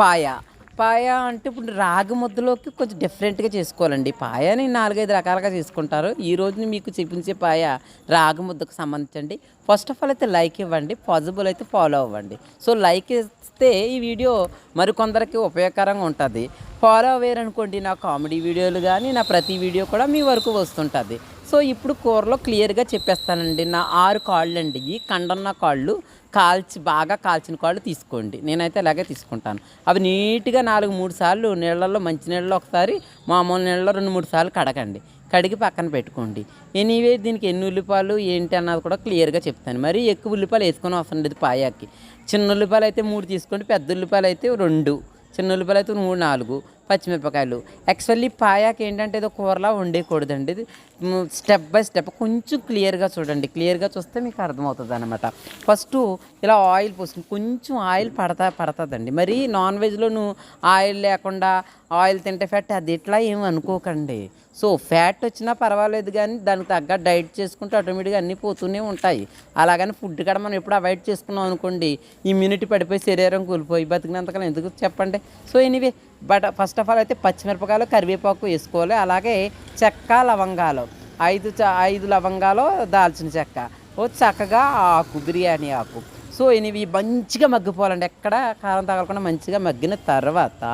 పాయ. పాయ అంటే ఇప్పుడు రాగి ముద్దలోకి కొంచెం డిఫరెంట్గా చేసుకోవాలండి. పాయని నాలుగైదు రకాలుగా చేసుకుంటారు. ఈ రోజు మీకు చూపించే పాయ రాగి ముద్దకు సంబంధించండి. ఫస్ట్ ఆఫ్ ఆల్ అయితే లైక్ ఇవ్వండి. పాజిబుల్ అయితే ఫాలో అవ్వండి. సో లైక్ ఇస్తే ఈ వీడియో మరికొందరికి ఉపయోగకరంగా ఉంటుంది. ఫాలో అవ్వారనుకోండి నా కామెడీ వీడియోలు కానీ నా ప్రతి వీడియో కూడా మీ వరకు వస్తుంటుంది. సో ఇప్పుడు కూరలో క్లియర్గా చెప్పేస్తానండి. నా ఆరు కాళ్ళు అండి ఈ కండన్న కాళ్ళు కాల్చి బాగా కాల్చిన కాళ్ళు తీసుకోండి. నేనైతే అలాగే తీసుకుంటాను. అవి నీట్గా నాలుగు మూడు సార్లు నీళ్ళల్లో మంచి నీళ్ళలో ఒకసారి మామూలు నీళ్ళలో రెండు మూడు సార్లు కడగండి. కడిగి పక్కన పెట్టుకోండి. ఎనీవే దీనికి ఎన్ని ఉల్లిపాయలు ఏంటి అన్నది కూడా క్లియర్గా చెప్తాను. మరి ఎక్కువ ఉల్లిపాయలు వేసుకొని అవసరం లేదు పాయాకి. చిన్న ఉల్లిపాయలు అయితే మూడు తీసుకోండి. పెద్ద ఉల్లిపాయలు అయితే రెండు. చిన్న ఉల్లిపాయలు అయితే మూడు నాలుగు. పచ్చిమిరపకాయలు. యాక్చువల్లీ పాయాకి ఏంటంటే ఏదో కూరలా వండేయకూడదండి. ఇది స్టెప్ బై స్టెప్ కొంచెం క్లియర్గా చూడండి. క్లియర్గా చూస్తే మీకు అర్థమవుతుంది అనమాట ఫస్ట్ ఇలా ఆయిల్ పోసుకుని కొంచెం ఆయిల్ పడతా పడుతుందండి. మరి నాన్ వెజ్లోను ఆయిల్ లేకుండా ఆయిల్ తింటే ఫ్యాట్ అది ఇట్లా ఏమి అనుకోకండి. సో ఫ్యాట్ వచ్చినా పర్వాలేదు కానీ దానికి తగ్గ డైట్ చేసుకుంటే ఆటోమేటిక్గా అన్నీ పోతూనే ఉంటాయి. అలాగని ఫుడ్ కూడా మనం ఎప్పుడు అవాయిడ్ చేసుకున్నాం అనుకోండి ఇమ్యూనిటీ పడిపోయి శరీరం కూలిపోయి బతికినంతకాలం ఎందుకు చెప్పండి? So anyway but first of all అయితే పచ్చిమిరపకాయలు కరివేపాకు వేసుకోవాలి. అలాగే చెక్క లవంగాలు. ఐదు ఐదు లవంగాలు దాల్చిన చెక్క. ఓ చక్కగా ఆకు బిర్యానీ ఆకు. సో ఇవి మంచిగా మగ్గిపోవాలండి. ఎక్కడ కారం తగలకుండా మంచిగా మగ్గిన తర్వాత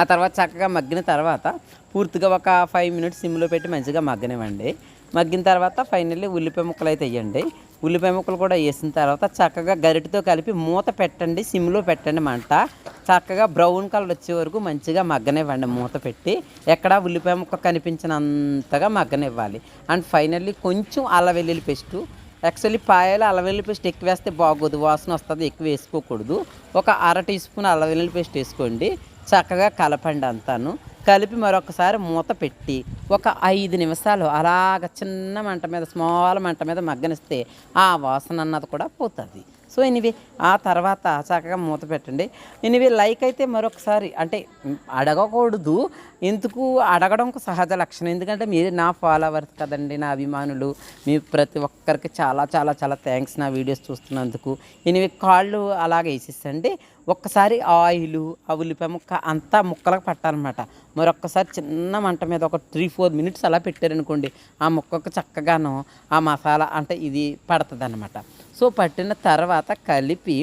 ఆ తర్వాత చక్కగా మగ్గిన తర్వాత పూర్తిగా ఒక ఫైవ్ మినిట్స్ సిమ్లో పెట్టి మంచిగా మగ్గనివ్వండి. మగ్గిన తర్వాత ఫైనల్లీ ఉల్లిపాయ ముక్కలు అయితే వేయండి. ఉల్లిపాయ ముక్కలు కూడా వేసిన తర్వాత చక్కగా గరిటతో కలిపి మూత పెట్టండి సిమ్లో పెట్టండి మంట. చక్కగా బ్రౌన్ కలర్ వచ్చే వరకు మంచిగా మగ్గనివ్వండి మూత పెట్టి. ఎక్కడ ఉల్లిపాయ ముక్క కనిపించినంతగా మగ్గనివ్వాలి. అండ్ ఫైనల్లీ కొంచెం అల్ల వెల్లుల్లి పేస్టు. యాక్చువల్లీ పాయలు అల్లం వెల్లుల్లి పేస్ట్ ఎక్కువ వేస్తే బాగోదు వాసన వస్తుంది ఎక్కువ వేసుకోకూడదు. ఒక అర టీ స్పూన్ అల్లం వెల్లుల్లి పేస్ట్ వేసుకోండి. చక్కగా కలపండి అంతాను. కలిపి మరొకసారి మూత పెట్టి ఒక ఐదు నిమిషాలు అలాగ చిన్న మంట మీద స్మాల్ మంట మీద మగ్గనిస్తే ఆ వాసన అన్నది కూడా పోతుంది. సో ఎనివే ఆ తర్వాత చక్కగా మూత పెట్టండి. ఎనివే లైక్ అయితే మరొకసారి అంటే అడగకూడదు. ఎందుకు? అడగడం ఒక సహజ లక్షణం. ఎందుకంటే మీరు నా ఫాలోవర్స్ కదండి నా అభిమానులు. మీ ప్రతి ఒక్కరికి చాలా చాలా చాలా థ్యాంక్స్ నా వీడియోస్ చూస్తున్నందుకు. ఎనివే కాళ్ళు అలాగే వేసేసండి. ఒక్కసారి ఆయిల్ ఆ ఉల్లిపాయ ముక్క అంతా ముక్కలకు పట్టాలన్నమాట. మరొక్కసారి చిన్న మంట మీద ఒక త్రీ ఫోర్ మినిట్స్ అలా పెట్టారనుకోండి ఆ ముక్కకు చక్కగాను ఆ మసాలా అంటే ఇది పడుతుంది అనమాట సో పట్టిన తర్వాత కలిపి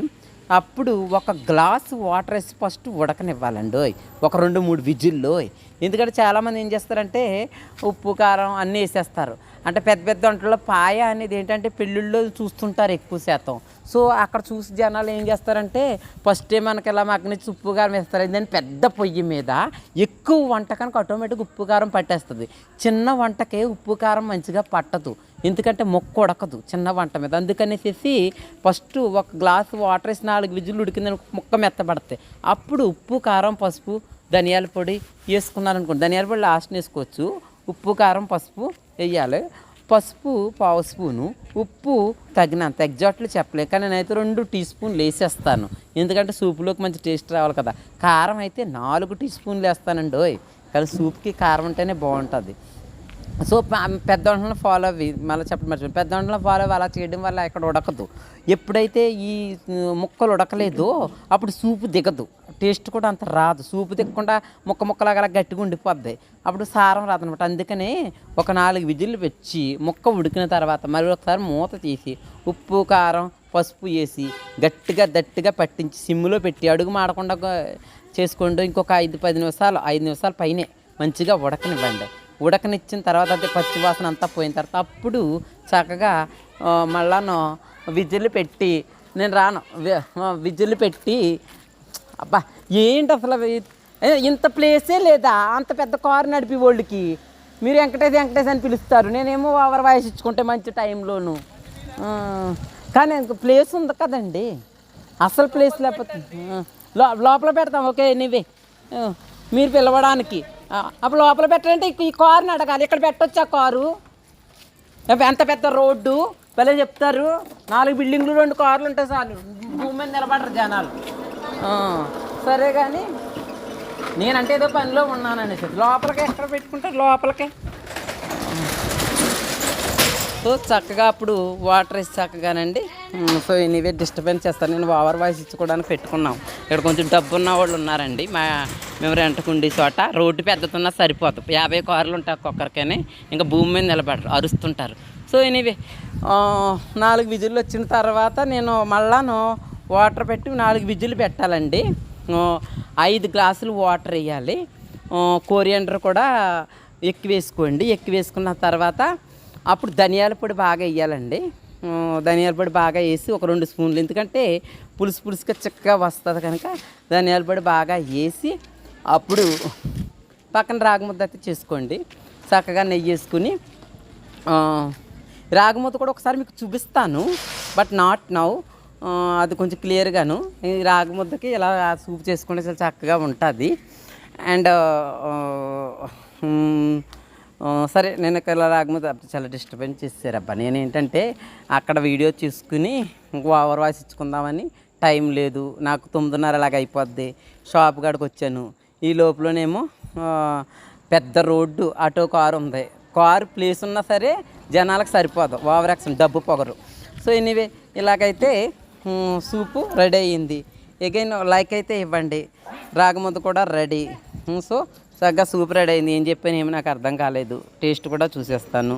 అప్పుడు ఒక గ్లాస్ వాటర్ వేసి ఫస్ట్ ఉడకనివ్వాలండి ఒక రెండు మూడు విజిల్లో ఎందుకంటే చాలామంది ఏం చేస్తారంటే ఉప్పు కారం అన్నీ వేసేస్తారు. అంటే పెద్ద పెద్ద వంటల్లో పాయ అనేది ఏంటంటే పెళ్ళిళ్ళలో చూస్తుంటారు ఎక్కువ శాతం. సో అక్కడ చూసి జనాలు ఏం చేస్తారంటే ఫస్టే మనకి ఇలా మగ్గనిచ్చి ఉప్పు కారం వేస్తారు. దాని పెద్ద పొయ్యి మీద ఎక్కువ వంటకానికి ఆటోమేటిక్ ఉప్పు కారం పట్టేస్తుంది. చిన్న వంటకే ఉప్పు కారం మంచిగా పట్టదు. ఎందుకంటే మొక్క ఉడకదు చిన్న వంట మీద. అందుకనేసి ఫస్ట్ ఒక గ్లాస్ వాటర్ వేసి నాలుగు విజులు ఉడికిందని ముక్క మెత్తబడతాయి. అప్పుడు ఉప్పు కారం పసుపు ధనియాల పొడి వేసుకున్నారనుకోండి. ధనియాల పొడి లాస్ట్ వేసుకోవచ్చు. ఉప్పు కారం పసుపు వేయాలి పసుపు పావు స్పూను ఉప్పు తగినంత ఎగ్జాక్ట్లు చెప్పలేదు కానీ నేనైతే రెండు టీ స్పూన్లు వేసేస్తాను. ఎందుకంటే సూపులోకి మంచి టేస్ట్ రావాలి కదా. కారం అయితే నాలుగు టీ స్పూన్లు వేస్తానండి ఓయ్ కానీ సూప్కి కారం ఉంటేనే బాగుంటుంది. సో పెద్దోళ్ళని పెద్ద ఫాలో అవ్వి మళ్ళీ చెప్పడం మర్చిపోయి పెద్ద ఫాలో అవ్వి అలా చేయడం వల్ల ఇక్కడ ఉడకదు. ఎప్పుడైతే ఈ ముక్కలు ఉడకలేదో అప్పుడు సూపు దిగదు. టేస్ట్ కూడా అంత రాదు. సూపు దిగకుండా ముక్క ముక్కలాగా అలా గట్టిగా ఉండిపోద్ది. అప్పుడు సారం రాదనమాట. అందుకనే ఒక నాలుగు విజిల్లు పెట్టి ముక్క ఉడికిన తర్వాత మరి ఒకసారి మూత తీసి ఉప్పు కారం పసుపు వేసి గట్టిగా దట్టిగా పట్టించి సిమ్లో పెట్టి అడుగు మాడకుండా చేసుకోండి ఇంకొక ఐదు పది నిమిషాలు ఐదు నిమిషాల పైనే మంచిగా ఉడకనివ్వండి. ఉడకనిచ్చిన తర్వాత అది పచ్చి వాసన అంతా పోయిన తర్వాత అప్పుడు చక్కగా మళ్ళాను విజిల్లు పెట్టి నేను రాను వి- పెట్టి అబ్బా ఏంటి అసలు ఇంత ప్లేసే లేదా? అంత పెద్ద కారు నడిపి వాళ్ళకి. మీరు వెంకటేష్ వెంకటేష్ అని పిలుస్తారు. నేనేమో ఓవర్ వాయిస్ ఇచ్చుకుంటే మంచి టైంలోను. కానీ ఇంక ప్లేస్ ఉంది కదండి. అసలు ప్లేస్ లేకపోతే లోపల పెడతాం. ఓకే నీవే. మీరు పిలవడానికి. అప్పుడు లోపల పెట్టాలంటే ఈ కారుని అడగాలి. ఇక్కడ పెట్టొచ్చా కారు? ఎంత పెద్ద రోడ్డు? భలే చెప్తారు. నాలుగు బిల్డింగ్లు రెండు కార్లు ఉంటాయి చాలు. భూమి మీద నిలబడరు జనాలు. సరే కానీ నేనంటే ఏదో పనిలో ఉన్నానని లోపలికి ఎక్కడ పెట్టుకుంటే లోపలికి. సో చక్కగా అప్పుడు వాటర్ వేసి చక్కగానండి. సో ఎనీవే డిస్టర్బెన్స్ చేస్తాను. నేను ఓవర్ వాయిస్ ఇచ్చుకోవడానికి పెట్టుకున్నాం. ఇక్కడ కొంచెం డబ్బు ఉన్న వాళ్ళు ఉన్నారండి. మా మేము రెంట్కు ఉండే చోట రోడ్డు పెద్దతున్నా సరిపోతుంది యాభై కార్లు ఉంటాయి ఒక్కొక్కరికని. ఇంకా భూమి మీద నిలబడరు అరుస్తుంటారు. సో ఎనీవే నాలుగు విజులు వచ్చిన తర్వాత నేను మళ్ళాను వాటర్ పెట్టి నాలుగు విజులు పెట్టాలండి. ఐదు గ్లాసులు వాటర్ వేయాలి. కోరియండర్ కూడా ఎక్కువ వేసుకోండి. ఎక్కువ వేసుకున్న తర్వాత అప్పుడు ధనియాల పొడి బాగా వేయాలండి. ధనియాల పొడి బాగా వేసి ఒక రెండు స్పూన్లు. ఎందుకంటే పులుసు పులుసుగా చిక్కగా వస్తుంది కనుక ధనియాల పొడి బాగా వేసి అప్పుడు పక్కన రాగముద్ద అయితే చేసుకోండి. చక్కగా నెయ్యి వేసుకుని రాగముద్ద కూడా ఒకసారి మీకు చూపిస్తాను బట్ నాట్ నౌ. అది కొంచెం క్లియర్గాను. రాగముద్దకి ఇలా సూప్ చేసుకుంటే చాలా చక్కగా ఉంటుంది. అండ్ సరే నేను ఇక్కడ రాగముద్ద చాలా డిస్టర్బెన్స్ చేశారబ్బా నేను ఏంటంటే అక్కడ వీడియో చూసుకుని ఓవర్ వాయిస్ ఇచ్చుకుందామని టైం లేదు నాకు తొమ్మిదిన్నర అలాగ అయిపోద్ది షాప్ కాడికి వచ్చాను. ఈ లోపలనేమో పెద్ద రోడ్డు ఆటో కారు ఉంది. కారు ప్లేస్ ఉన్నా సరే జనాలకు సరిపోదు ఓవర్ యాక్షన్ డబ్బు పొగరు. సో ఎనీవే ఇలాగైతే సూపు రెడీ అయ్యింది. ఎగైన్ లైక్ అయితే ఇవ్వండి. రాగముద్ద కూడా రెడీ. సో చక్కగా సూపర్ రెడీ అయింది. ఏం చెప్పాను ఏమి నాకు అర్థం కాలేదు. టేస్ట్ కూడా చూసేస్తాను.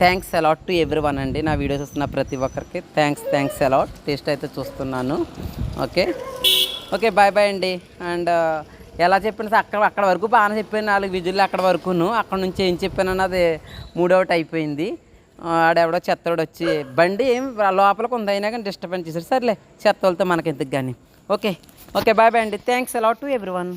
Thanks a lot to everyone అండి. నా వీడియో చూస్తున్న ప్రతి ఒక్కరికి థ్యాంక్స్ థ్యాంక్స్ అలాట్ టేస్ట్ అయితే చూస్తున్నాను. ఓకే? ఓకే బాయ్ బాయ్ అండి. అండ్ ఎలా చెప్పిన అక్కడ అక్కడ వరకు బాగానే చెప్పాను. నాలుగు విజులు అక్కడ వరకును. అక్కడ నుంచి ఏం చెప్పాను అన్నది మూడోటి అయిపోయింది. ఆడెవడో చెత్తోడు వచ్చి బండి ఏం లోపలికి ఉంది కానీ డిస్టర్బెన్స్ చేశారు సర్లే చెత్త వాళ్ళతో మనకి ఎందుకు కానీ. ఓకే? ఓకే బాయ్ బాయ్ అండి. Thanks a lot to everyone